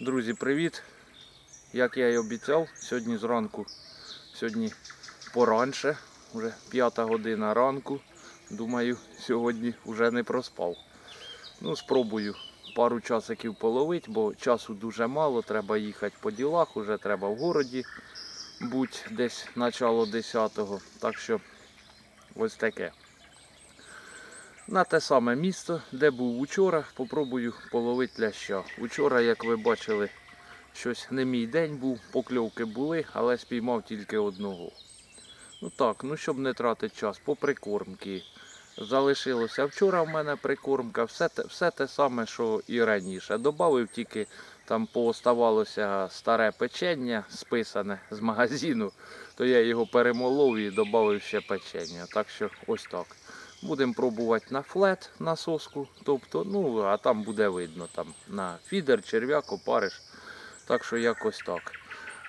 Друзі, привіт! Як я і обіцяв, сьогодні зранку, сьогодні поранше, вже п'ята година ранку. Думаю, сьогодні вже не проспав. Ну, спробую пару часиків половити, бо часу дуже мало, треба їхати по ділах, вже треба в городі бути десь начало 10-го. Так що ось таке. На те саме місце, де був учора, попробую половити ляща. Учора, як ви бачили, щось не мій день був, покльовки були, але спіймав тільки одного. Ну так, ну щоб не тратити час, по прикормки. Залишилося вчора в мене прикормка, все те, все те саме, що і раніше. Добавив тільки там пооставалося старе печення списане з магазину, то я його перемолов і додав ще печення. Так що ось так. Будемо пробувати на флет на соску, тобто, ну, а там буде видно там на фідер, черв'як, опариш. Так що якось так.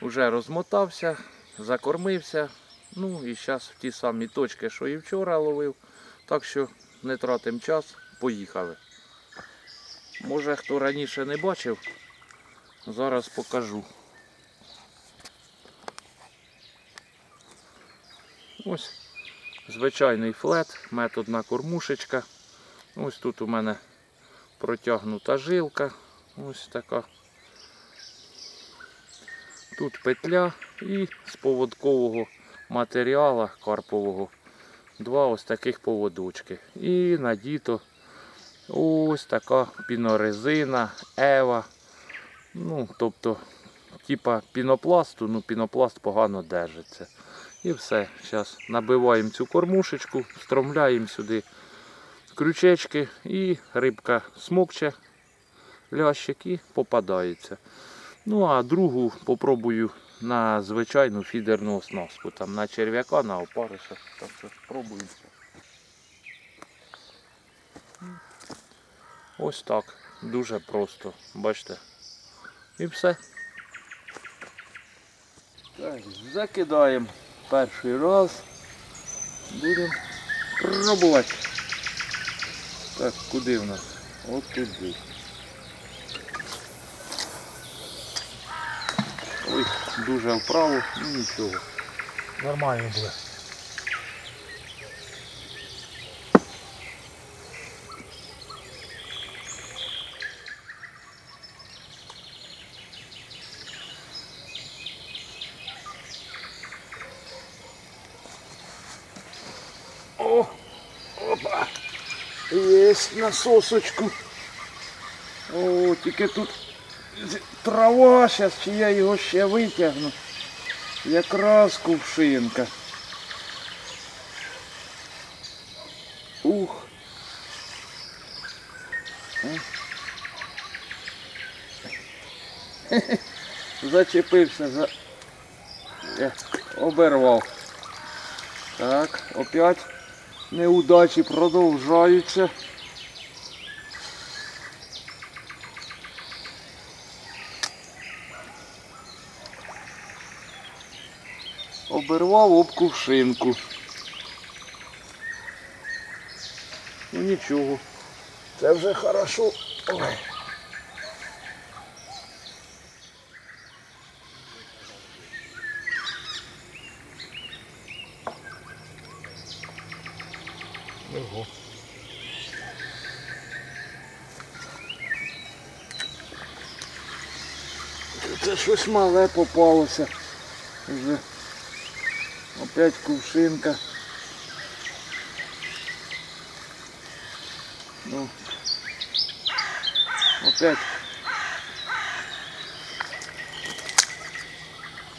Уже розмотався, закормився. Ну і зараз в ті самі точки, що і вчора ловив. Так що не тратимо час, поїхали. Може хто раніше не бачив, зараз покажу. Ось звичайний флет, методна кормушечка. Ось тут у мене протягнута жилка. Ось така. Тут петля і з поводкового матеріалу карпового два ось таких поводочки. І надіто ось така пінорезина, ева. Ну, тобто, типа пінопласту, ну пінопласт погано держиться. І все. Зараз набиваємо цю кормушечку, встромляємо сюди крючечки і рибка смокче, лящик і попадається. Ну а другу попробую на звичайну фідерну оснастку. Там на черв'яка, на опариша. Так що спробуємо. Ось так. Дуже просто. Бачите. І все. Так, закидаємо перший раз. Будемо пробувати. Так, куди в нас? От туди. Ой, дуже вправо, ну нічого. Нормально буде. О! Опа! Єсть на сосочку. О, тільки тут трава зараз, чи я його ще витягну. Якраз кувшинка. Ух. Е. Зачепився за. Обервав. Так, опять неудачі продовжаються. Обервав об кувшинку. Ну нічого. Це вже хорошо. Ой. Ого. Це щось мале попалося. Опять кувшинка. Ну. Опять.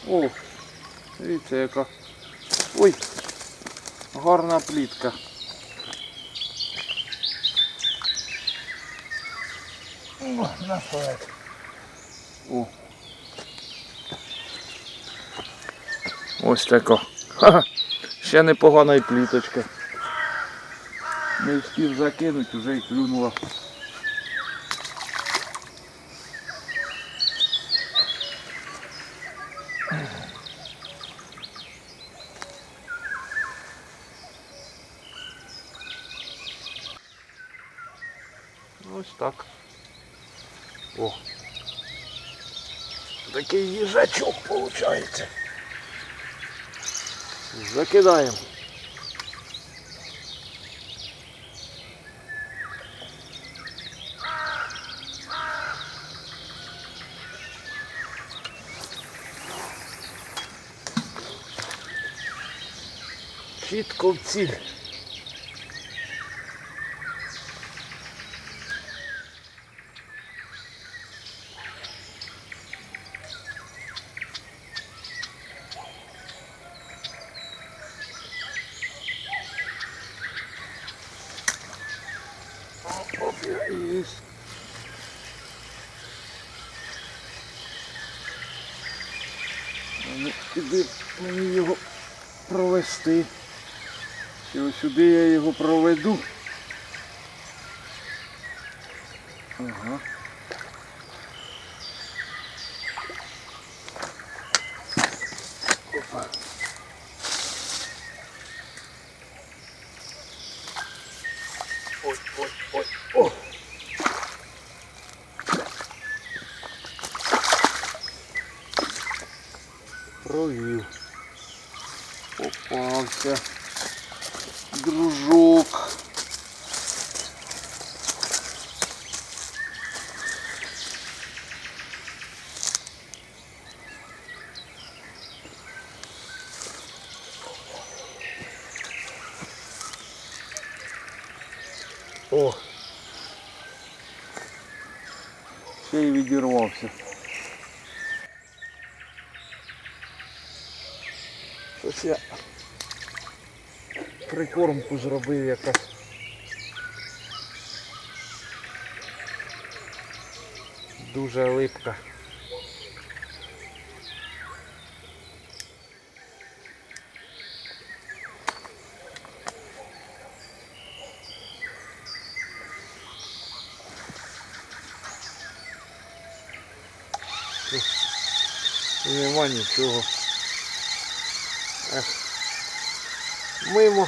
О, дивіться яка. Ой, гарна плітка. О, на флет. О. Ось така. Ха-ха. Ще непогана і пліточка. Не встиг закинути, вже й клюнула. Ось так. О. Такий їжачок виходить. Закидаємо. Чітко в ціль. Іди мені його провести. Чи ось сюди я його проведу. Ага. Попався. Дружок. О! Ще й відірвався. Я прикормку зробив якась. Дуже липка. Нема нічого. Мимо.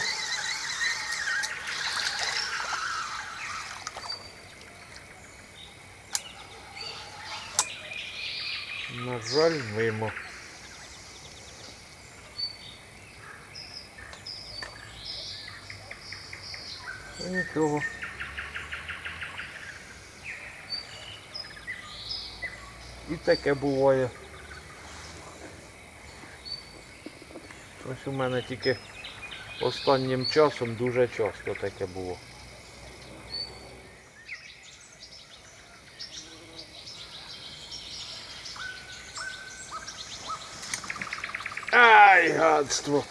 На жаль, мимо. Ну, Нічого. І таке буває. Ось у мене тільки останнім часом дуже часто таке було. Ай, гадство!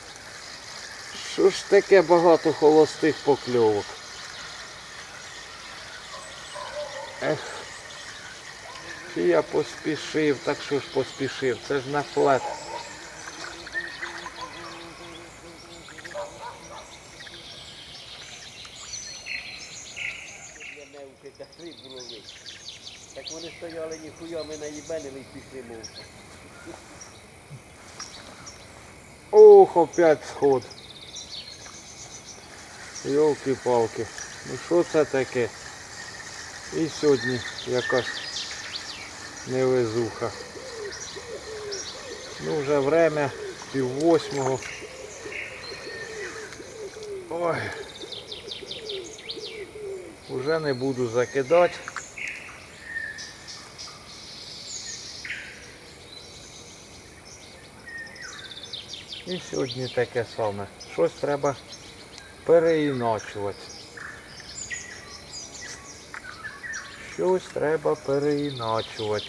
Що ж таке багато холостих покльовок? Ех. Чи я поспішив, так що ж поспішив? Це ж на флет. Ох, опять сход. Йолки-палки. Ну що це таке? І сьогодні якась невезуха. Ну вже время пів восьмого. Ой. Уже не буду закидати. І сьогодні таке саме. Щось треба переіначувати. Щось треба переіначувати.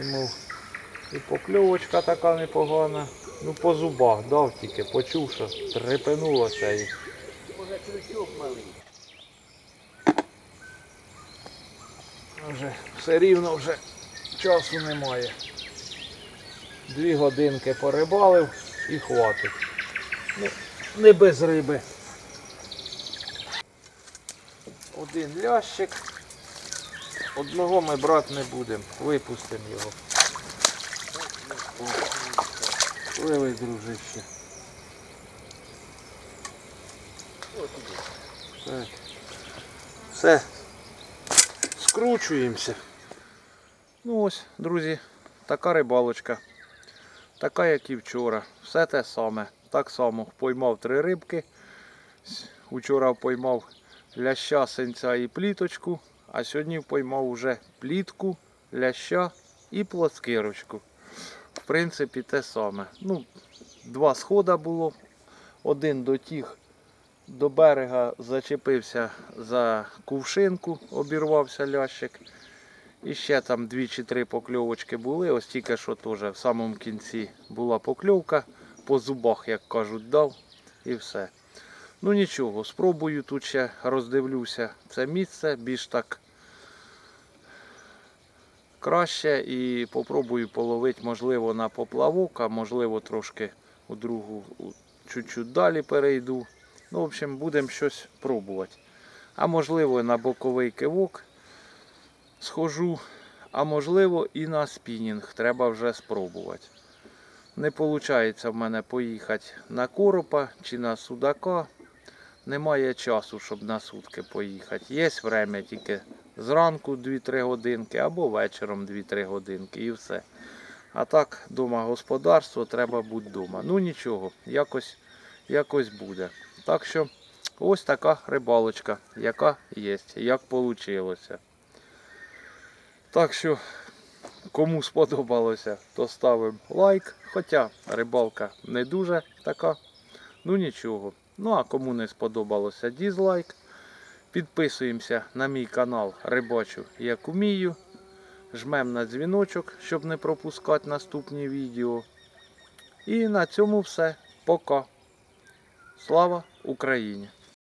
Йому і покльовочка така непогана. Ну по зубах дав тільки, почув, що трепенулося і Може крючок малий. вже все рівно вже часу немає. Дві годинки порибалив і хватить. Ну, не без риби. Один лящик. Одного ми брати не будемо. Випустимо його. О, Пливи, дружище. Все. Скручуємося. Ну ось, друзі, така рибалочка. Така, як і вчора. Все те саме. Так само поймав три рибки. Учора поймав ляща, синця і пліточку, а сьогодні поймав уже плітку, ляща і плоскирочку. В принципі, те саме. Ну, два схода було. Один дотіг до берега зачепився за кувшинку, обірвався лящик. І ще там дві чи три покльовочки були. Ось тільки що теж в самому кінці була покльовка. По зубах, як кажуть, дав і все. Ну нічого, спробую тут ще роздивлюся це місце більш так краще і попробую половити, можливо, на поплавок, а можливо трошки у другу чуть-чуть далі перейду. Ну, в общем, будемо щось пробувати. А можливо, на боковий кивок схожу, а можливо і на спінінг треба вже спробувати. Не виходить в мене поїхати на коропа чи на судака. Немає часу, щоб на сутки поїхати. Є время тільки зранку 2-3 годинки або вечором 2-3 годинки і все. А так, дома господарство, треба бути вдома. Ну нічого, якось, якось буде. Так що ось така рибалочка, яка є, як вийшло. Так що, кому сподобалося, то ставимо лайк. Хоча рибалка не дуже така. Ну нічого. Ну а кому не сподобалося дізлайк. Підписуємося на мій канал Рибачу як умію. Жмем на дзвіночок, щоб не пропускати наступні відео. І на цьому все. Пока. Слава Україні!